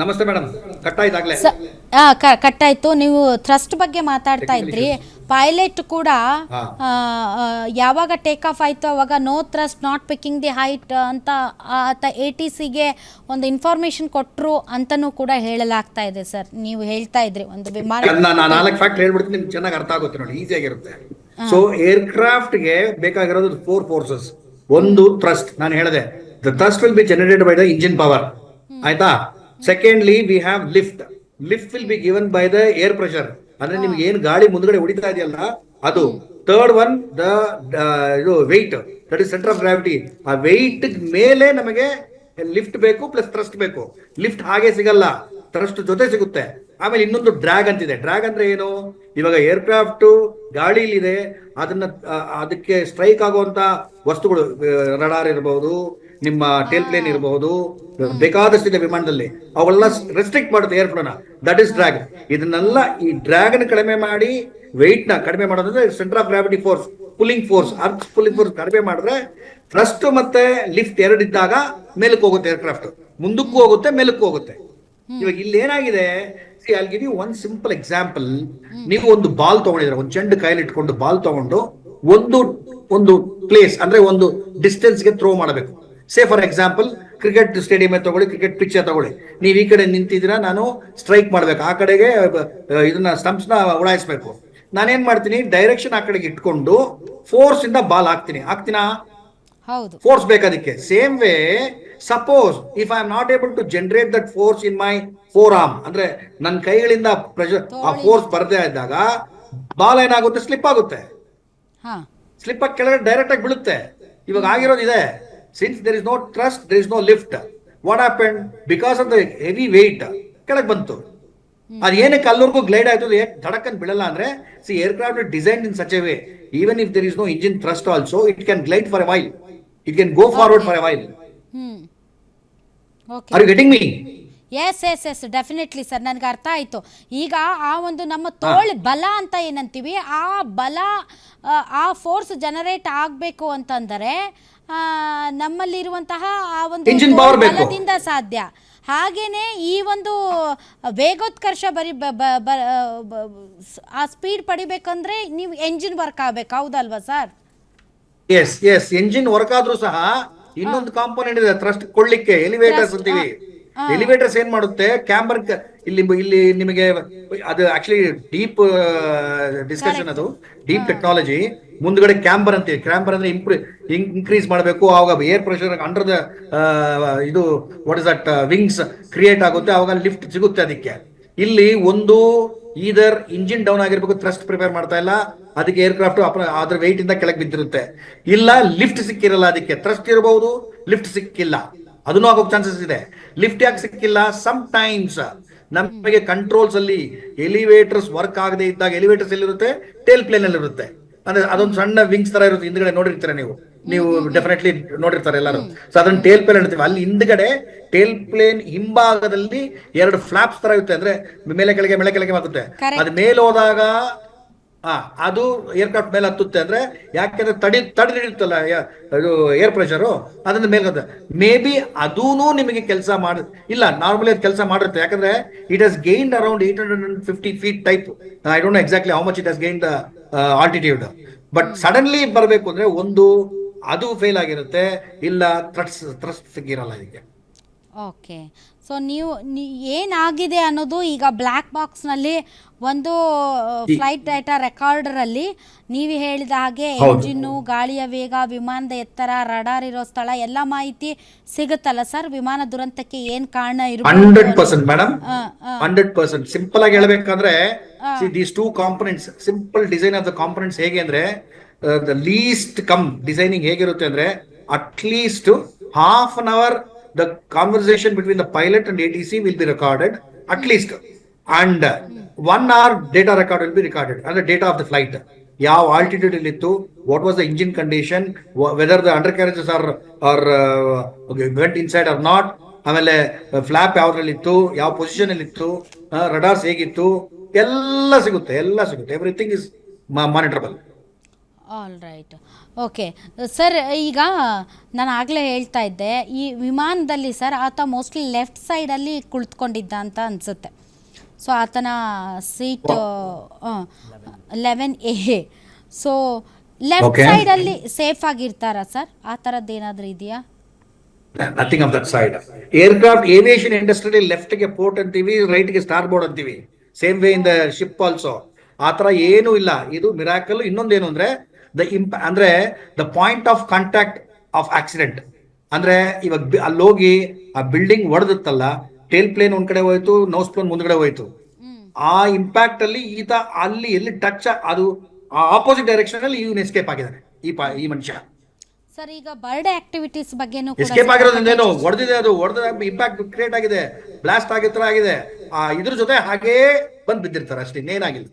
ನಮಸ್ತೆ madam. ಕಟ್ಟಾಯ್ತಾಗ್ಲೇ cut ಕಟ್ಟಾಯ್ತು. ನೀವು thrust ಬಗ್ಗೆ ಮಾತಾಡ್ತಾ ಇದ್ರಿ. ಪೈಲಟ್ ಕೂಡ ಯಾವಾಗ ಟೇಕ್ ಆಫ್ ಆಯ್ತು ಅವಾಗ no thrust not picking the height ಅಂತ ಆತ ಎ ಟಿ ಸಿಗೆ ಒಂದು ಇನ್ಫಾರ್ಮೇಶನ್ ಕೊಟ್ಟರು ಅಂತನೂ ಕೂಡ ಹೇಳಲಾಗ್ತಾ ಇದೆ ಸರ್ ನೀವು ಹೇಳ್ತಾ ಇದ್ರಿ ಒಂದು ವಿಮಾನ ನಾಲ್ಕು ಫ್ಯಾಕ್ಟ್ ಹೇಳ್ಬಿಡ್ತೀನಿ ನಿಮ್ಗೆ ಚೆನ್ನಾಗಿ ಅರ್ಥ ಆಗುತ್ತೆ ನೋಡಿ ಈಸಿ ಆಗಿರುತ್ತೆ. ಸೊ ಏರ್ಕ್ರಾಫ್ಟ್ಗೆ ಬೇಕಾಗಿರೋದು ಫೋರ್ ಫೋರ್ಸಸ್ ಒಂದು ಥ್ರಸ್ಟ್ ನಾನು ಹೇಳಿದೆ. The thrust will be generated by the engine power ಆಯ್ತಾ? Secondly we have lift lift will be given by the air pressure ಅಂದ್ರೆ ನಿಮ್ಗೆ ಏನ್ ಗಾಳಿ ಮುಂದ್ಗಡೆ ಹೊಡಿತಾ ಇದೆಯಲ್ಲ ಅದು. ಥರ್ಡ್ ಒನ್ ದ ಇದು weight that is centre of gravity ಆ ವೆಯ್ಟ್ ಮೇಲೆ ನಮಗೆ ಲಿಫ್ಟ್ ಬೇಕು ಪ್ಲಸ್ ಥ್ರಸ್ಟ್ ಬೇಕು. ಲಿಫ್ಟ್ ಹಾಗೆ ಸಿಗಲ್ಲ ಥ್ರಸ್ಟ್ ಜೊತೆ ಸಿಗುತ್ತೆ. ಆಮೇಲೆ ಇನ್ನೊಂದು ಡ್ರ್ಯಾಗ್ ಅಂತಿದೆ. ಡ್ರ್ಯಾಗ್ ಅಂದ್ರೆ ಏನು? ಇವಾಗ ಏರ್ಕ್ರಾಫ್ಟ್ ಗಾಳಿಲಿದೆ ಅದನ್ನ ಅದಕ್ಕೆ ಸ್ಟ್ರೈಕ್ ಆಗುವಂತ ವಸ್ತುಗಳು ರಡಾರ್ ಇರಬಹುದು ನಿಮ್ಮ ಟೇಲ್ ಪ್ಲೇನ್ ಇರಬಹುದು ಬೇಕಾದಷ್ಟು ಇದೆ ವಿಮಾನದಲ್ಲಿ. ಅವೆಲ್ಲ ರೆಸ್ಟ್ರಿಕ್ಟ್ ಮಾಡುತ್ತೆ ಏರ್ಫ್ಲೋನ ದಟ್ ಇಸ್ ಡ್ರ್ಯಾಗನ್ ಇದನ್ನೆಲ್ಲ ಈ ಡ್ರ್ಯಾಗನ್ ಕಡಿಮೆ ಮಾಡಿ ವೆಯ್ಟ್ನ ಕಡಿಮೆ ಮಾಡೋದ್ರೆ centre of gravity force pulling force earth pulling force ಕಡಿಮೆ ಮಾಡಿದ್ರೆ ಥ್ರಸ್ಟ್ ಮತ್ತೆ ಲಿಫ್ಟ್ ಎರಡು ಇದ್ದಾಗ ಮೇಲಕ್ಕೆ ಹೋಗುತ್ತೆ ಏರ್ಕ್ರಾಫ್ಟ್ ಮುಂದಕ್ಕೂ ಹೋಗುತ್ತೆ ಮೇಲಕ್ಕೆ ಹೋಗುತ್ತೆ. ಇವಾಗ ಇಲ್ಲಿ ಏನಾಗಿದೆ? ಅಲ್ಲಿ ಗಿವ್ ಒನ್ ಸಿಂಪಲ್ ಎಕ್ಸಾಂಪಲ್ ನೀವು ಒಂದು ಬಾಲ್ ತಗೊಂಡಿದ್ರೆ ಒಂದು ಚೆಂಡು ಕೈಲಿ ಇಟ್ಕೊಂಡು ಬಾಲ್ ತಗೊಂಡು ಒಂದು ಒಂದು ಪ್ಲೇಸ್ ಅಂದ್ರೆ ಒಂದು ಡಿಸ್ಟೆನ್ಸ್ಗೆ ಥ್ರೋ ಮಾಡಬೇಕು. Say for example cricket stadium ತಗೊಳ್ಳಿ ಕ್ರಿಕೆಟ್ ಪಿಚ್ ತಗೊಳ್ಳಿ. ನೀವು ಈ ಕಡೆ ನಿಂತಿದ್ದೀರಾ ನಾನು ಸ್ಟ್ರೈಕ್ ಮಾಡ್ಬೇಕು. ಆ ಕಡೆಗೆ ಇದನ್ನ ಸ್ಟಂಪ್ಸ್ನ ಉಡಾಯಿಸ್ಬೇಕು. ನಾನೇನ್ ಮಾಡ್ತೀನಿ ಡೈರೆಕ್ಷನ್ ಆ ಕಡೆಗೆ ಇಟ್ಕೊಂಡು ಫೋರ್ಸ್ ಇಂದ ಬಾಲ್ ಹಾಕ್ತೀನಿ. ಹಾಕ್ತೀನಾ? ಹೌದು. Force ಬೇಕದಕ್ಕೆ same way suppose if I am not able to generate that force in my forearm ಅಂದ್ರೆ ನನ್ನ ಕೈಗಳಿಂದ ಪ್ರೆಷರ್ ಆ ಫೋರ್ಸ್ ಬರದೇ ಇದ್ದಾಗ ಬಾಲ್ ಏನಾಗುತ್ತೆ? ಸ್ಲಿಪ್ ಆಗುತ್ತೆ. ಹಾ. ಸ್ಲಿಪ್ ಆಗಿ ಕೆಳಗಡೆ ಡೈರೆಕ್ಟ್ ಆಗಿ ಬೀಳುತ್ತೆ. ಇವಾಗ ಆಗಿರೋದು ಇದೆ since there is no thrust there is no lift what happen because of the heavy weight ಕೆಳಗೆ ಬಂತು. ಅದು ಏನಕ್ಕೆ ಅಲ್ಲಿವರೆಗೂ ಗ್ಲೈಡ್ ಆಯ್ತು ಧಡಕ್ಕನ್ ಬೀಳಲ್ಲ ಅಂದ್ರೆ see aircraft design in such a way even if there is no engine thrust also it can glide for a while it can go forward for a while are you getting me yes yes yes definitely sir ನನಗೆ ಅರ್ಥ ಆಯಿತು. ಈಗ ಆ ಒಂದು ನಮ್ಮ ತೋಳು ಬಲ ಅಂತ ಏನಂತೀವಿ ಆ ಬಲ ಆ, ಫೋರ್ಸ್ ಜನರೇಟ್ ಆಗಬೇಕು ಅಂತಂದರೆ ನಮ್ಮಲ್ಲಿರುವಂತಹ ಆ ಒಂದು. ಬಲದಿಂದ ಸಾಧ್ಯ. ಹಾಗೇನೆ ಈ ಒಂದು ವೇಗೋತ್ಕರ್ಷ ಬರಿ ಆ ಸ್ಪೀಡ್ ಪಡಿಬೇಕಂದ್ರೆ ನೀವು ಎಂಜಿನ್ ವರ್ಕ್ ಆಗ್ಬೇಕು. ಹೌದಲ್ವಾ sir yes yes engine work ಆದ್ರೂ ಸಹ ಇನ್ನೊಂದು ಕಾಂಪೋನೆಂಟ್ ಇದೆ ಥ್ರಸ್ಟ್ ಕೊಡ್ಲಿಕ್ಕೆ ಎಲಿವೇಟರ್ಸ್ ಅಂತೀವಿ. ಎಲಿವೇಟರ್ಸ್ ಏನ್ ಮಾಡುತ್ತೆ? ಕ್ಯಾಂಬರ್ ಇಲ್ಲಿ ಇಲ್ಲಿ ನಿಮಗೆ ಅದು ಆಕ್ಚುಲಿ ಡೀಪ್ ಡಿಸ್ಕಷನ್ ಅದು. ಡೀಪ್ ಟೆಕ್ನಾಲಜಿ ಮುಂದ್ಗಡೆ ಕ್ಯಾಂಬರ್ ಅಂತೀವಿ. ಕ್ಯಾಂಬರ್ ಅಂದ್ರೆ ಇಂಪ್ರೂ ಇನ್ಕ್ರೀಸ್ ಮಾಡಬೇಕು. ಆವಾಗ ಏರ್ ಪ್ರೆಷರ್ ಅಂಡರ್ ದ ಇದು what is that wings create ಆಗುತ್ತೆ. ಆವಾಗ ಲಿಫ್ಟ್ ಸಿಗುತ್ತೆ ಅದಕ್ಕೆ. ಇಲ್ಲಿ ಒಂದು ಈದರ್ ಇಂಜಿನ್ ಡೌನ್ ಆಗಿರ್ಬೇಕು ಥ್ರಸ್ಟ್ ಪ್ರಿಪೇರ್ ಮಾಡ್ತಾ ಇಲ್ಲ. ಅದಕ್ಕೆ ಏರ್ಕ್ರಾಫ್ಟ್ ಅದ್ರ ವೆಯ್ಟ್ ಇಂದ ಕೆಳಗೆ ಬಿದ್ದಿರುತ್ತೆ. ಇಲ್ಲ ಲಿಫ್ಟ್ ಸಿಕ್ಕಿರಲ್ಲ ಅದಕ್ಕೆ. ಥ್ರಸ್ಟ್ ಇರಬಹುದು ಲಿಫ್ಟ್ ಸಿಕ್ಕಿಲ್ಲ. ಅದನ್ನು ಆಗೋಕ್ ಚಾನ್ಸಸ್ ಇದೆ. ಲಿಫ್ಟ್ ಯಾಕೆ ಸಿಕ್ಕಿಲ್ಲ? ಸಮ್ ಟೈಮ್ಸ್ ನಮಗೆ ಕಂಟ್ರೋಲ್ಸ್ ಅಲ್ಲಿ ಎಲಿವೇಟರ್ಸ್ ವರ್ಕ್ ಆಗದೆ ಇದ್ದಾಗ ಎಲಿವೇಟರ್ಸ್ ಎಲ್ಲಿರುತ್ತೆ? ಟೇಲ್ ಪ್ಲೇನ್ ಅಲ್ಲಿ ಇರುತ್ತೆ ಅಂದ್ರೆ ಅದೊಂದು ಸಣ್ಣ ವಿಂಗ್ಸ್ ತರ ಇರುತ್ತೆ. ಹಿಂದ್ಗಡೆ ನೋಡಿರ್ತಾರೆ ನೀವು. ನೀವು ಡೆಫಿನೆಟ್ಲಿ ನೋಡಿರ್ತಾರೆ ಎಲ್ಲರೂ. ಸೊ ಅದನ್ನ ಟೇಲ್ ಪ್ಲೇನ್ ಹೇಳ್ತೀವಿ ಅಲ್ಲಿ ಹಿಂದ್ಗಡೆ ಟೇಲ್ ಪ್ಲೇನ್ ಹಿಂಭಾಗದಲ್ಲಿ ಎರಡು ಫ್ಲಾಪ್ಸ್ ತರ ಇರುತ್ತೆ. ಅಂದ್ರೆ ಮೇಲೆ ಕೆಳಗೆ ಮೇಲೆ ಕೆಳಗೆ ಆಗುತ್ತೆ. ಅದ್ ಅದು ಮೇಲೆ ಹೋದಾಗ ಆ ಅದು ಏರ್ಕ್ರಾಫ್ಟ್ ಮೇಲೆ ಹತ್ತುತ್ತೆ. ಅಂದ್ರೆ ಯಾಕೆಂದ್ರೆ ತಡಿ ತಡೆದಿರುತ್ತಲ್ಲ ಅದು ಏರ್ ಪ್ರೆಷರು ಅದನ್ನ ಮೇಲೆ ಮೇ ಬಿ ಅದೂನು ನಿಮಗೆ ಕೆಲಸ ಮಾಡ ಇಲ್ಲ ನಾರ್ಮಲಿ ಅದು ಕೆಲಸ ಮಾಡಿರುತ್ತೆ. ಯಾಕಂದ್ರೆ it has gained around eight hundred and fifty feet type I don't know exactly how much it has gained altitude but suddenly ಬರಬೇಕು ಅಂದ್ರೆ ಒಂದು ಅದು ಫೇಲ್ ಆಗಿರುತ್ತೆ, ಇಲ್ಲ ತ್ರಸ್ ಥ್ರಸ್ಟ್ ಸಿಕ್ಕಿರಲ್ಲ ಇದಕ್ಕೆ. ಓಕೆ ಸೊ ನೀವು ಏನಾಗಿದೆ ಅನ್ನೋದು ಈಗ ಬ್ಲ್ಯಾಕ್ ಬಾಕ್ಸ್ನಲ್ಲಿ ಒಂದು ಫ್ಲೈಟ್ ಡೇಟಾ ರೆಕಾರ್ಡರಲ್ಲಿ ನೀವು ಹೇಳಿದ ಹಾಗೆ. ಎಂಜಿನ್ನು ಗಾಳಿಯ ವೇಗ ವಿಮಾನದ ಎತ್ತರ ರಡಾರ್ ಇರೋ ಸ್ಥಳ ಎಲ್ಲ ಮಾಹಿತಿ ಸಿಗುತ್ತಲ್ಲ ಸರ್ ವಿಮಾನ ದುರಂತಕ್ಕೆ ಏನ್ ಕಾರಣ hundred percent madam. Hundred percent. Simple ಆಗಿ ಹೇಳ್ಬೇಕಂದ್ರೆ these two components simple design of the components ಹೇಗೆ ಅಂದ್ರೆ ಲೀಸ್ಟ್ ಕಮ್ ಡಿಸೈನಿಂಗ್ ಹೇಗಿರುತ್ತೆ ಅಂದ್ರೆ at least half an hour conversation between the pilot and A T C will be recorded at least and one hour data record will be recorded ಅಂದ್ರೆ data of the flight ಯಾವ altitude ಅಲ್ಲಿ ಇತ್ತು what was the engine condition whether the undercarriages are are went inside or not ಆಮೇಲೆ flap ಯಾವ್ದ್ರಲ್ಲಿ ಇತ್ತು, ಯಾವ position ಅಲ್ಲಿ ಇತ್ತು ರಡಾರ್ಸ್ ಹೇಗಿತ್ತು, ಎಲ್ಲ ಸಿಗುತ್ತೆ ಎಲ್ಲ ಸಿಗುತ್ತೆ. Everything is monitorable all right okay sir ಈಗ ನಾನು ಆಗಲೇ ಹೇಳ್ತಾ ಇದ್ದೆ ಈ ವಿಮಾನದಲ್ಲಿ ಸರ್ ಆತ ಮೋಸ್ಟ್ಲಿ ಲೆಫ್ಟ್ ಸೈಡಲ್ಲಿ ಕುಳಿತುಕೊಂಡಿದ್ದ ಅಂತ ಅನಿಸುತ್ತೆ. ಸೊ ಆತನ seat eleven A so left. ಸೈಡಲ್ಲಿ ಸೇಫ್ ಆಗಿರ್ತಾರಾ ಸರ್ ಆ ಥರದ್ದು ಏನಾದರೂ ಇದೆಯಾ? Nothing of that side aircraft aviation ಇಂಡಸ್ಟ್ರಿಲಿ ಲೆಫ್ಟ್ಗೆ ಪೋರ್ಟ್ ಅಂತೀವಿ ರೈಟ್ಗೆ ಸ್ಟಾರ್ ಬೋರ್ಡ್ ಅಂತೀವಿ. Same way in the ship also ಆ ತರ ಏನೂ ಇಲ್ಲ. ಇದು ಮಿರಾಕಲ್ ಇನ್ನೊಂದೇನು ಅಂದ್ರೆ ದ ಇಂಪ ಅಂದ್ರೆ the point of contact of accident ಅಂದ್ರೆ ಇವಾಗ ಅಲ್ಲಿ ಹೋಗಿ ಆ ಬಿಲ್ಡಿಂಗ್ ಹೊಡೆದಿತ್ತಲ್ಲ ಟೇಲ್ ಪ್ಲೇನ್ ಒಂದ್ ಕಡೆ ಹೋಯ್ತು ನೌಸ್ ಪ್ಲೇನ್ ಮುಂದ್ಗಡೆ ಹೋಯ್ತು. ಆ ಇಂಪ್ಯಾಕ್ಟ್ ಅಲ್ಲಿ ಈತ ಅಲ್ಲಿ ಎಲ್ಲಿ ಟಚ್ ಅದು ಆಪೋಸಿಟ್ ಡೈರೆಕ್ಷನ್ ಅಲ್ಲಿ ಇವನ್ ಎಸ್ಕೇಪ್ ಆಗಿದ್ದಾನೆ ಈ ಈ ಮನುಷ್ಯ. ಸರ್ ಈಗ ಬರ್ಡ್ ಆಕ್ಟಿವಿಟೀಸ್ ಬಗ್ಗೆನೂ ಎಸ್ಕೇಪ್ ಆಗಿರೋದ್ರಿಂದೇನು ಹೊಡೆದಿದೆ ಅದು ಹೊಡೆದ ಇಂಪ್ಯಾಕ್ಟ್ ಕ್ರಿಯೇಟ್ ಆಗಿದೆ ಬ್ಲಾಸ್ಟ್ ಆಗಿರೋ ತರ ಆಗಿದೆ. ಆ ಇದ್ರ ಜೊತೆ ಹಾಗೇ ಬಂದ್ ಬಿದ್ದಿರ್ತಾರೆ ಅಷ್ಟೇ ಇನ್ನೇನಾಗಿಲ್ಲ.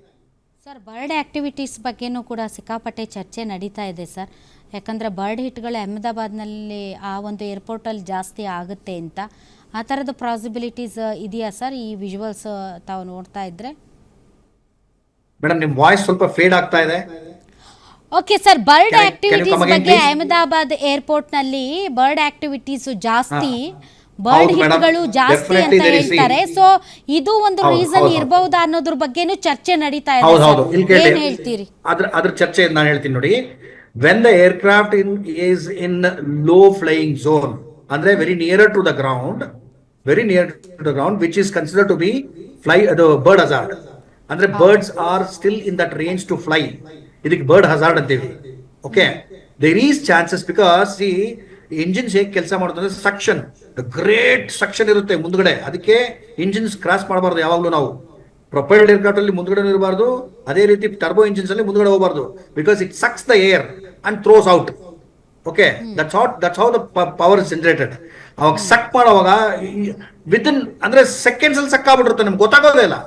ಸರ್ ಬರ್ಡ್ ಆ್ಯಕ್ಟಿವಿಟೀಸ್ ಬಗ್ಗೆನೂ ಕೂಡ ಸಿಕ್ಕಾಪಟ್ಟೆ ಚರ್ಚೆ ನಡೀತಾ ಇದೆ ಸರ್. ಯಾಕಂದರೆ ಬರ್ಡ್ ಹಿಟ್ಗಳು ಅಹಮದಾಬಾದ್ನಲ್ಲಿ ಆ ಒಂದು ಏರ್ಪೋರ್ಟಲ್ಲಿ ಜಾಸ್ತಿ ಆಗುತ್ತೆ ಅಂತ. ಆ ಥರದ ಪಾಸಿಬಿಲಿಟೀಸ್ ಇದೆಯಾ ಸರ್ ಈ ವಿಜುವಲ್ಸ್ ತಾವು ನೋಡ್ತಾ ಇದ್ರೆ? ಮೇಡಮ್ ನಿಮ್ಮ ವಾಯ್ಸ್ ಸ್ವಲ್ಪ ಫೇಡ್ ಆಗ್ತಾ ಇದೆ. ಓಕೆ ಸರ್ ಬರ್ಡ್ ಆಕ್ಟಿವಿಟೀಸ್ ಬಗ್ಗೆ? ಅಹಮದಾಬಾದ್ ಏರ್ಪೋರ್ಟ್ನಲ್ಲಿ ಬರ್ಡ್ ಆಕ್ಟಿವಿಟೀಸ್ ಜಾಸ್ತಿ. ಬರ್ಡ್ ಹಿಟ್ಗಳು ಜಾಸ್ತಿ ಅಂತ ಹೇಳ್ತಾರೆ. ಸೊ ಇದು ಒಂದು ರೀಸನ್ ಹೌದು, ಹೌದು. ಇರಬಹುದಾ ಅನ್ನೋದ್ರ ಬಗ್ಗೆ ಚರ್ಚೆ ನಡೀತಾ ಇದೆ ಏನ್ ಹೇಳ್ತೀರಿ? ಅದ್ರ ಅದ್ರ ಚರ್ಚೆ ನಾನು ಹೇಳ್ತೀನಿ ನೋಡಿ. When the aircraft in is in low flying zone ಅಂದ್ರೆ very near to the ground very near to the ground which is consider to be fly ಅದು ಬರ್ಡ್ ಹಜಾರ್ಡ್ ಅಂದ್ರೆ birds are still in that range to fly ಇದಕ್ಕೆ bird hazard ಅಂತೀವಿ okay there is chances because ಈ engines ಹೇಗೆ ಕೆಲಸ ಮಾಡುತ್ತೆ suction great section ಇರುತ್ತೆ ಮುಂದ್ಗಡೆ. ಅದಕ್ಕೆ ಇಂಜಿನ್ಸ್ ಕ್ರಾಸ್ ಮಾಡಬಾರ್ದು ಯಾವಾಗಲೂ ನಾವು. ಪ್ರೊಪೈಲ್ಡ್ ಏರ್ಕ್ರಾಫ್ಟ್ ಅಲ್ಲಿ ಮುಂದ್ಗಡೆ ಇರಬಾರ್ದು ಅದೇ ರೀತಿ ಟರ್ಬೋ ಇಂಜಿನ್ಸ್ ಅಲ್ಲಿ ಮುಂದ್ಗಡೆ ಹೋಗಬಾರ್ದು. Because it sucks the air and throws out okay that's out that's how the power is generated ಅವಾಗ ಸಕ್ ಮಾಡುವಾಗ ವಿತ್ ಇನ್ ಅಂದ್ರೆ ಸೆಕೆಂಡ್ಸ್ ಅಲ್ಲಿ ಸಕ್ ಆಗ್ಬಿಟ್ಟಿರುತ್ತೆ ನಮ್ಗೆ ಗೊತ್ತಾಗೋದೇ ಇಲ್ಲ.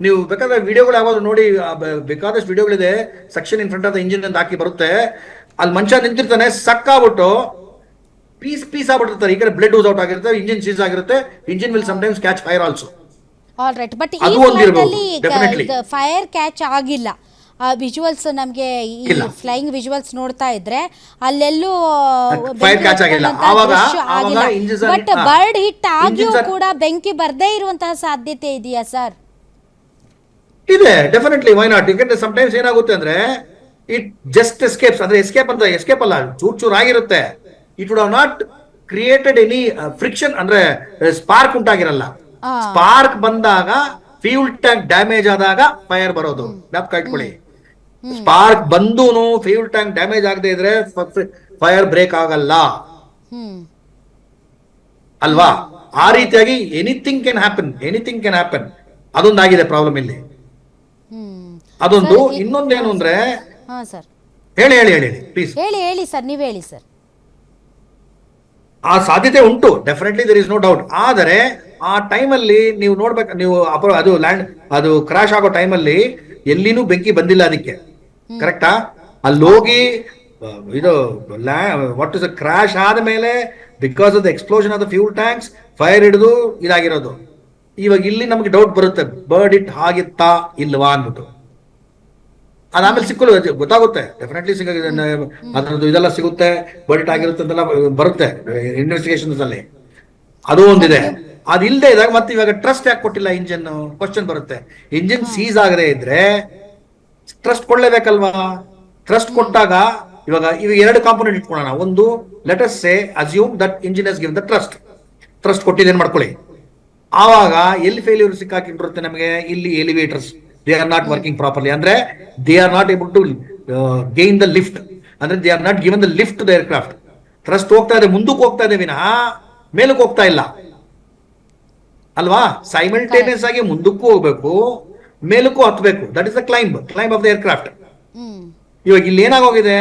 ನೀವು ಬೇಕಾದ್ರೆ ವಿಡಿಯೋಗಳು ಯಾವಾಗ ನೋಡಿ ಬೇಕಾದಷ್ಟು ವಿಡಿಯೋಗಳಿದೆ section in front of the engine ಅಂತ ಹಾಕಿ ಬರುತ್ತೆ. ಅಲ್ಲಿ ಮನುಷ್ಯ ನಿಂತಿರ್ತಾನೆ ಸಕ್ ಆಗ್ಬಿಟ್ಟು ಪೀಸ್ ಪೀಸ್ ಆಗ್ಬಿಟ್ಟಿರ್ತಾರೆ. ಈ ಕಡೆ ಬ್ಲಡ್ ಯೂಸ್ ಔಟ್ ಆಗಿರುತ್ತೆ ಇಂಜಿನ್ ಸೀಸ್ ಆಗಿರುತ್ತೆ. Engine will sometimes catch fire also all right but ಈ ಫೈರ್ ಕ್ಯಾಚ್ ಆಗಿಲ್ಲ. ವಿಜುವಲ್ಸ್ ನಮಗೆ ಈ. ಫ್ಲೈಯಿಂಗ್ ವಿಜುವಲ್ಸ್ ನೋಡ್ತಾ ಇದ್ರೆ ಅಲ್ಲೆಲ್ಲೂ ಫೈರ್ ಕ್ಯಾಚ್ ಆಗಿಲ್ಲ. ಆವಾಗ- ಆವಾಗ engines ಬಟ್ ಬರ್ಡ್ ಹಿಟ್ ಆಗಿಯೂ ಕೂಡ ಬೆಂಕಿ ಬರ್ದೇ ಇರುವಂತಹ ಸಾಧ್ಯತೆ ಇದೆಯಾ ಸರ್ ಇದೆ ಡೆಫಿನೆಟ್ಲಿ ವೈ ನಾಟ್ ಯಾಕಂದ್ರೆ ಟೈಮ್ಸ್ ಏನಾಗುತ್ತೆ ಅಂದ್ರೆ ಇಟ್ ಜಸ್ಟ್ ಎಸ್ಕೇಪ್ಸ್ ಅಂದ್ರೆ ಎಸ್ಕೇಪ್ ಅಂತ ಎಸ್ಕೇಪ್ ಅಲ್ಲ ಚೂರ್ ಚೂರ್ ಆಗಿರುತ್ತೆ. It would not created any friction ಅಂದ್ರೆ ಸ್ಪಾರ್ಕ್ ಉಂಟಾಗಿರಲ್ಲ. ಸ್ಪಾರ್ಕ್ ಬಂದಾಗ ಫ್ಯೂಲ್ ಟ್ಯಾಂಕ್ ಡ್ಯಾಮೇಜ್ ಆದಾಗ ಫೈರ್ ಬರೋದು. ಜ್ಞಾಪಕ ಇಟ್ಕೊಳ್ಳಿ ಸ್ಪಾರ್ಕ್ ಬಂದೂನು ಫ್ಯೂಲ್ ಟ್ಯಾಂಕ್ ಡ್ಯಾಮೇಜ್ ಆಗದೆ ಇದ್ರೆ ಫೈರ್ ಬ್ರೇಕ್ ಆಗಲ್ಲ. ಅಲ್ವಾ? ಆ ರೀತಿಯಾಗಿ anything can happen anything can happen ಅದೊಂದಾಗಿದೆ problem ಇಲ್ಲಿ. ಅದೊಂದು ಇನ್ನೊಂದೇನು ಅಂದ್ರೆ ಹೇಳಿ ಹೇಳಿ ಹೇಳಿ ಪ್ಲೀಸ್ ಹೇಳಿ ಹೇಳಿ ಸರ್ ನೀವು ಹೇಳಿ ಸರ್. ಆ ಸಾಧ್ಯತೆ ಉಂಟು definitely there is no doubt ಆದರೆ ಆ ಟೈಮಲ್ಲಿ ನೀವು ನೋಡ್ಬೇಕು ನೀವು ಅಪರ ಅದು ಲ್ಯಾಂಡ್ ಅದು ಕ್ರಾಶ್ ಆಗೋ ಟೈಮಲ್ಲಿ ಎಲ್ಲಿನೂ ಬೆಂಕಿ ಬಂದಿಲ್ಲ ಅದಕ್ಕೆ. ಕರೆಕ್ಟಾ ಅಲ್ಲಿ ಹೋಗಿ ಆ, ಇದು ವಾಟ್ ಇಸ್ ಕ್ರಾಶ್ ಆದ ಮೇಲೆ because of the explosion of the fuel tanks fire ಹಿಡಿದು ಇದಾಗಿರೋದು. ಇವಾಗ ಇಲ್ಲಿ ನಮಗೆ ಡೌಟ್ ಬರುತ್ತೆ ಬರ್ಡ್ ಇಟ್ ಆಗಿತ್ತಾ ಇಲ್ವಾ ಅಂದ್ಬಿಟ್ಟು. ಅದಾದ್ಮೇಲೆ ಸಿಕ್ಕಲು ಗೊತ್ತಾಗುತ್ತೆ. ಡೆಫಿನೆಟ್ಲಿ ಸಿಗ ಅದ್ರದ್ದು ಇದೆಲ್ಲ ಸಿಗುತ್ತೆ ಬಲ್ಟ್ ಆಗಿರುತ್ತೆ ಅಂತೆಲ್ಲ ಬರುತ್ತೆ ಇನ್ವೆಸ್ಟಿಗೇಷನ್ಸ್ ಅಲ್ಲಿ ಅದು ಒಂದಿದೆ. ಅದಿಲ್ಲದೆ ಇದ್ದಾಗ ಮತ್ತೆ ಇವಾಗ ಟ್ರಸ್ಟ್ ಯಾಕೆ ಕೊಟ್ಟಿಲ್ಲ ಇಂಜಿನ್ ಕ್ವಶನ್ ಬರುತ್ತೆ. ಇಂಜಿನ್ ಸೀಸ್ ಆಗದೆ ಇದ್ರೆ ಟ್ರಸ್ಟ್ ಕೊಡ್ಲೇಬೇಕಲ್ವಾ? ಟ್ರಸ್ಟ್ ಕೊಟ್ಟಾಗ ಇವಾಗ ಇವಾಗ ಎರಡು ಕಾಂಪೋನೆಂಟ್ ಇಟ್ಕೊಳ್ಳೋಣ. ಒಂದು let us say assume that engine give the thrust thrust ಕೊಟ್ಟಿದ್ದೇನು ಮಾಡ್ಕೊಳ್ಳಿ? ಆವಾಗ ಎಲ್ಲಿ ಫೇಲ್ಯೂರ್ ಸಿಕ್ಕಾಕಿಟ್ಟಿರುತ್ತೆ ನಮಗೆ? ಇಲ್ಲಿ elevators they are not working properly ಅಂದ್ರೆ they are not able to gain the lift ಅಂದ್ರೆ they are not given the lift the aircraft thrust ಹೋಗ್ತಾ ಇದೆ ಮುಂದಕ್ಕೆ ಹೋಗ್ತಾ ಇದೆ ವಿನಃ ಮೇಲಕ್ಕೆ ಹೋಗ್ತಾ ಇಲ್ಲ. ಅಲ್ವಾ? ಸೈಮಲ್ಟೇನಿಯಸ್ ಆಗಿ ಮುಂದಕ್ಕೂ ಹೋಗ್ಬೇಕು ಮೇಲಕ್ಕೂ ಹತ್ಬೇಕು. That is the climb climb of the aircraft ಇವಾಗ ಇಲ್ಲಿ ಏನಾಗೋಗಿದೆ?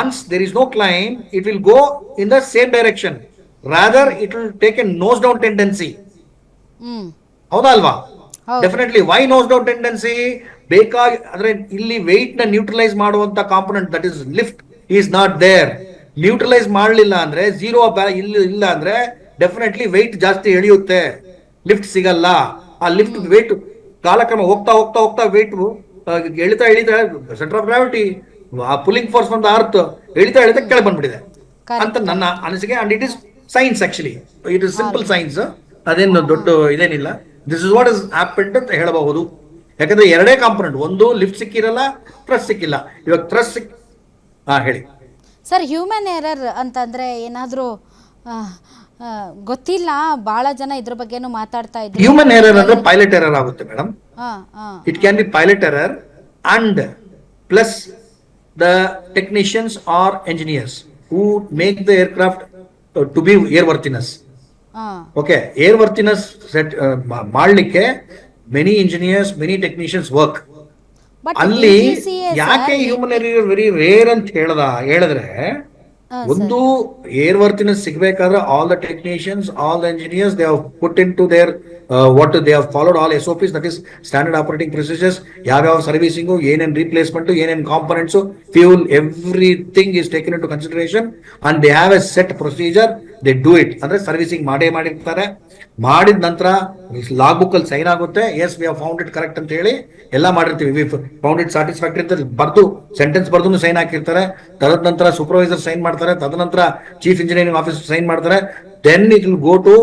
Once there is no climb it will go in the same direction rather it will take a nose down tendency ಹೌದಾ ಅಲ್ವಾ. Definitely why nose doubt tendency ಬೇಕಾಗಿ ಅಂದ್ರೆ ಇಲ್ಲಿ ವೆಯ್ಟ್ನ neutralise ಮಾಡುವಂತ component that is lift is not there neutralise ಮಾಡಲಿಲ್ಲ ಅಂದ್ರೆ zero ಇಲ್ಲ ಇಲ್ಲ ಅಂದ್ರೆ ಡೆಫಿನೆಟ್ಲಿ ವೆಯ್ಟ್ ಜಾಸ್ತಿ ಎಳೆಯುತ್ತೆ. ಲಿಫ್ಟ್ ಸಿಗಲ್ಲ. ಆ ಲಿಫ್ಟ್ ವೆಯ್ಟ್ ಕಾಲಕ್ರಮ ಹೋಗ್ತಾ ಹೋಗ್ತಾ ಹೋಗ್ತಾ ವೆಯ್ಟ್ ಎಳಿತಾ ಎಳಿತಾ ಸೆಂಟರ್ ಆಫ್ ಗ್ರಾವಿಟಿ ಆ ಪುಲಿಂಗ್ ಫೋರ್ಸ್ ಒಂದು ಅರ್ತ್ ಎಳಿತಾ ಎಳಿತಾ ಕೆಳಗೆ ಬಂದ್ಬಿಟ್ಟಿದೆ. ಅಂತ ನನ್ನ ಅನಿಸಿಕೆ and it is science actually it is simple science ಅದೇನು ದೊಡ್ಡ ಇದೇನಿಲ್ಲ. This is what is happened ಅಂತ ಹೇಳಬಹುದು. ಯಾಕಂದ್ರೆ ಎರಡೇ ಕಾಂಪೊನೆಂಟ್ ಒಂದು ಲಿಫ್ಟ್ ಸಿಕ್ಕಿರಲ್ಲ ಟ್ರಸ್ಟ್ ಸಿಕ್ಕಿಲ್ಲ. ಇವಾಗ ಟ್ರಸ್ಟ್ ಸಿಕ್ ಹಾ ಹೇಳಿ. ಸರ್ ಹ್ಯೂಮನ್ ಎರರ್ ಅಂತಂದ್ರೆ ಏನಾದರೂ ಗೊತ್ತಿಲ್ಲ ಬಹಳ ಜನ ಇದ್ರ ಬಗ್ಗೆನೂ ಮಾತಾಡ್ತಾ ಇದ್ರು. ಹ್ಯೂಮನ್ ಎರರ್ ಅಂದ್ರೆ ಪೈಲಟ್ ಎರರ್ ಆಗುತ್ತೆ madam it can be pilot be and plus the technicians or engineers who make the aircraft to be air to be air ಹಾಂ ಸೆಟ್ ಮಾಡ್ಲಿಕ್ಕೆ many engineers many technicians work ಅಲ್ಲಿ ಯಾಕೆ human error very rare ಅಂತ ಹೇಳ್ದ ಹೇಳಿದ್ರೆ ಒಂದು airworthiness ಸಿಗ್ಬೇಕಾದ್ರೆ all the technicians all the engineers they have put into there what they have followed all as that is standard operating procedures ಯಾವ್ಯಾವ servicing ಏನೇನು replacement ಏನೇನ್ components fuel everything is taken into consideration and they have a set procedure they do it ಅಂದ್ರೆ servicing ಮಾಡೇ ಮಾಡಿರ್ತಾರೆ. ಮಾಡಿದ ನಂತರ log book ಅಲ್ಲಿ sign ಆಗುತ್ತೆ as we found it correct ಅಂತ ಹೇಳಿ ಎಲ್ಲ ಮಾಡಿರ್ತೀವಿ. ವಿ ಫೌಂಡ್ ಇಟ್ ಸ್ಯಾಟಿಸ್ಫ್ಯಾಕ್ಟರಿ ಅಂತ ಬರ್ದು ಸೆಂಟೆನ್ಸ್ ಬರ್ದು ಸೈನ್ ಹಾಕಿರ್ತಾರೆ. ತದ ನಂತರ ಸೂಪರ್ವೈಸರ್ ಸೈನ್ ಮಾಡ್ತಾರೆ. ತದನಂತರ ಚೀಫ್ ಇಂಜಿನಿಯರಿಂಗ್ ಆಫೀಸ್ ಸೈನ್ ಮಾಡ್ತಾರೆ. Then it will go to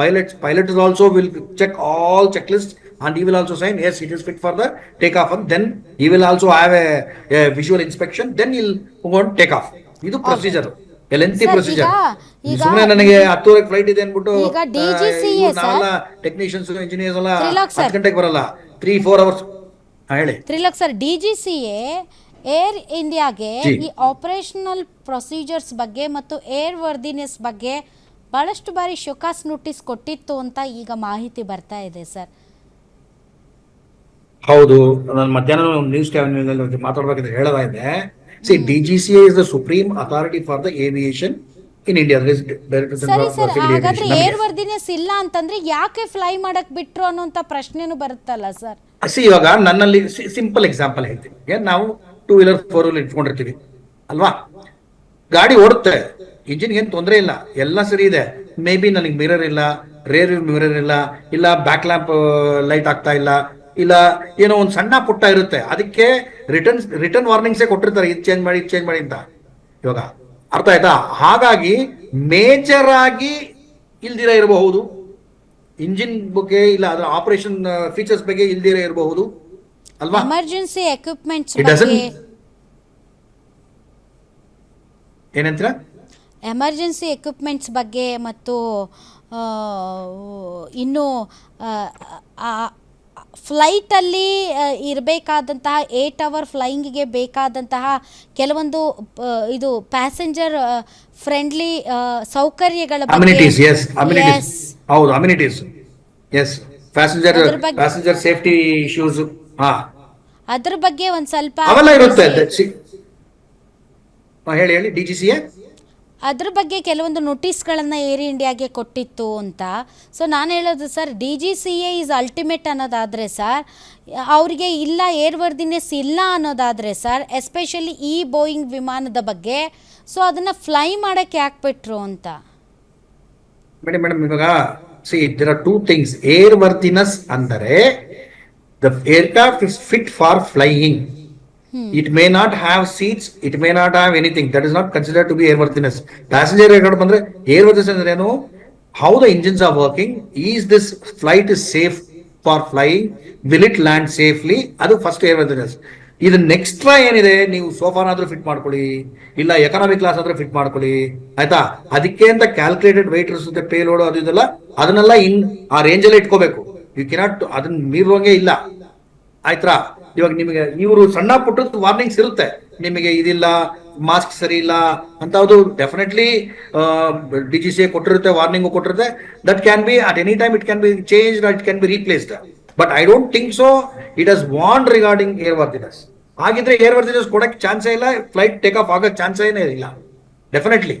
pilot pilot is also will check all checklist and he will also sign. Yes it is fit for the take off and then he will also have a, a visual inspection. Then he'll go on take off. ಇದು procedure lengthy procedure ಸುಮ್ಮನೆ ನನಗೆ ಹತ್ತುವರೆಗೆ flight ಇದೆ ಅನ್ಬಿಟ್ಟು sir. Technicians engineers ಎಲ್ಲ. ಹತ್ತು ಗಂಟೆಗೆ ಬರಲ್ಲ. ತ್ರೀ ಫೋರ್ ಅವರ್ಸ್ ಹೇಳಿ. ತ್ರಿಲಕ್ sir D G C A air ಇಂಡಿಯಾಗೆ ಈ ಆಪರೇಷನಲ್ ಪ್ರೊಸೀಜರ್ಸ್ ಬಗ್ಗೆ ಮತ್ತು ಏರ್ ವರ್ದಿನೆಸ್ ಬಗ್ಗೆ ಬಹಳಷ್ಟು ಬಾರಿ ಶೋಕಾಸ್ ನೋಟಿಸ್ ಕೊಟ್ಟಿತ್ತು ಅಂತ ಈಗ ಮಾಹಿತಿ ಬರ್ತಾ ಇದೆ ಸರ್ ಹೌದು. ನಾನು ಮಧ್ಯಾಹ್ನ ನ್ಯೂಸ್ ಚಾನೆಲ್ ಮಾತಾಡ್ಬೇಕಿದ್ರೆ ಹೇಳದ ಇದೆ C D is the supreme the for the aviation in India ಸರಿ ಸರ್ ಹಾಗಾದ್ರೆ ಏರ್ ವರ್ದಿನೆಸ್ ಇಲ್ಲ ಅಂತಂದ್ರೆ ಯಾಕೆ ಫ್ಲೈ ಮಾಡಕ್ ಬಿಟ್ರು ಅನ್ನೋಂಥ ಪ್ರಶ್ನೆನೂ ಬರುತ್ತಲ್ಲ ಸರ್ ಸಿ ಇವಾಗ ನನ್ನಲ್ಲಿ ಸಿಂಪಲ್ ಎಕ್ಸಾಂಪಲ್ ಹೇಳ್ತೀನಿ. ನಾವು ಟೂ ವೀಲರ್ ಫೋರ್ ವೀಲರ್ ಇಟ್ಕೊಂಡಿರ್ತೀವಿ. ಅಲ್ವಾ? ಗಾಡಿ ಓಡುತ್ತೆ. ಇಂಜಿನ್ ಏನ್ ತೊಂದರೆ ಇಲ್ಲ. ಎಲ್ಲ ಸರಿ ಇದೆ. ಮೇ ಬಿ ನನಗೆ ಮಿರರ್ ಇಲ್ಲ ರೇರ್ ಮಿರರ್ ಇಲ್ಲ ಇಲ್ಲ ಬ್ಯಾಕ್ ಲ್ಯಾಂಪ್ ಲೈಟ್ ಆಗ್ತಾ ಇಲ್ಲ. ಇಲ್ಲ ಏನೋ ಒಂದು ಸಣ್ಣ ಪುಟ್ಟ ಇರುತ್ತೆ. ಅದಕ್ಕೆ ರಿಟರ್ನ್ ರಿಟರ್ನ್ ವಾರ್ನಿಂಗ್ಸೇ ಕೊಟ್ಟಿರ್ತಾರೆ ಇದು ಚೇಂಜ್ ಮಾಡಿ ಇದು ಚೇಂಜ್ ಮಾಡಿ ಅಂತ. ಇವಾಗ ಅರ್ಥ ಆಯ್ತಾ? ಹಾಗಾಗಿ ಮೇಜರ್ ಆಗಿ ಇಲ್ದಿರ ಇರಬಹುದು. ಇಂಜಿನ್ ಬಗ್ಗೆ ಇಲ್ಲ ಅದರ ಆಪರೇಷನ್ ಫೀಚರ್ಸ್ ಬಗ್ಗೆ ಇಲ್ದಿರ ಇರಬಹುದು. ಅಲ್ವಾ? ಎಮರ್ಜೆನ್ಸಿ ಎಕ್ವಿಪ್ಮೆಂಟ್ಸ್ ಬಗ್ಗೆ ಏನಂತೀರ? ಎಮರ್ಜೆನ್ಸಿ ಎಕ್ವಿಪ್ಮೆಂಟ್ಸ್ ಬಗ್ಗೆ ಮತ್ತು ಆ, ಇನ್ನು ಫ್ಲೈಟಲ್ಲಿ ಇರಬೇಕಾದಂತಹ ಏಟ್ ಅವರ್ ಫ್ಲೈಯಿಂಗಿಗೆ ಬೇಕಾದಂತಹ ಕೆಲವೊಂದು ಇದು ಪ್ಯಾಸೆಂಜರ್ ಫ್ರೆಂಡ್ಲಿ ಸೌಕರ್ಯಗಳ ಪ್ಯಾಸೆಂಜರ್ ಅದ್ರ ಬಗ್ಗೆ- ಪ್ಯಾಸೆಂಜರ್ ಸೇಫ್ಟಿ ಇಶ್ಯೂಸ್ ಹಾ. ಅದ್ರ ಬಗ್ಗೆ ಒಂದು ಸ್ವಲ್ಪ. ಹೇಳಿ ಹೇಳಿ ಡಿ ಜಿ ಸಿ ಅದ್ರ ಬಗ್ಗೆ ಕೆಲವೊಂದು ನೋಟಿಸ್ಗಳನ್ನು ಏರ್ ಇಂಡಿಯಾಗೆ ಕೊಟ್ಟಿತ್ತು ಅಂತ. ಸೊ ನಾನು ಹೇಳೋದು sir D G C A is ultimate ಅನ್ನೋದಾದರೆ ಸರ್ ಅವರಿಗೆ ಇಲ್ಲ ಏರ್ ವರ್ದಿನೆಸ್ ಇಲ್ಲ ಅನ್ನೋದಾದರೆ ಸರ್ ಎಸ್ಪೆಷಲಿ ಈ ಬೋಯಿಂಗ್ ವಿಮಾನದ ಬಗ್ಗೆ ಸೊ ಅದನ್ನು ಫ್ಲೈ ಮಾಡೋಕ್ಕೆ ಯಾಕೆ ಬಿಟ್ರು ಅಂತ? ಮೇಡಮ್ ಮೇಡಮ್ ಇವಾಗ see there are two things air ಅಂದರೆ the aircraft is fit for flying it may not have seats it may not have anything that is not consider to be airworthiness passenger aircraft ಬಂದ್ರೆ airworthiness ಅಂದ್ರೆ ಏನು how the engines are working is this flight is safe for flying will it land safely ಅದು first airworthiness ಇದು ನೆಕ್ಸ್ಟ್ರಾ ಏನಿದೆ? ನೀವು ಸೋಫಾನಾದ್ರೂ fit ಮಾಡ್ಕೊಳ್ಳಿ. ಇಲ್ಲ ಎಕನಾಮಿಕ್ ಕ್ಲಾಸ್ ಆದ್ರೂ ಫಿಟ್ ಮಾಡ್ಕೊಳ್ಳಿ. ಆಯ್ತಾ? ಅದಕ್ಕೆ ಅಂತ ಕ್ಯಾಲ್ಕುಲೇಟೆಡ್ ವೆಯ್ಟ್ ಇರುತ್ತೆ ಪೇ ಲೋಡ್ ಅದು ಇದೆಲ್ಲ, ಅದನ್ನೆಲ್ಲ ಇನ್ ಆ ರೇಂಜಲ್ಲೇ ಇಟ್ಕೋಬೇಕು. ಯು ಕೆನಾಟ್ ಅದನ್ನ ಮೀರುವಂಗೆ ಇಲ್ಲ. ಆಯ್ತಾ? ಇವಾಗ ನಿಮಗೆ, ಇವರು ಸಣ್ಣ ಪುಟ್ಟದ ವಾರ್ನಿಂಗ್ಸ್ ಇರುತ್ತೆ. ನಿಮಗೆ ಇದಿಲ್ಲ ಮಾಸ್ಕ್ ಸರಿ ಇಲ್ಲ ಅಂತ ಅದು ಡೆಫಿನೆಟ್ಲಿ ಡಿ ಜಿ ಸಿ ಕೊಟ್ಟಿರುತ್ತೆ warning ಕೊಟ್ಟಿರುತ್ತೆ. That can be at any time it can be change it can be replaced but I don't think so it has want regarding air worthiness ಹಾಗಿದ್ರೆ air ವರ್ದಿನಸ್ ಕೊಡಕ್ಕೆ ಚಾನ್ಸೇ ಇಲ್ಲ flight take off ಆಗೋ ಚಾನ್ಸೇ ಇಲ್ಲ. Definitely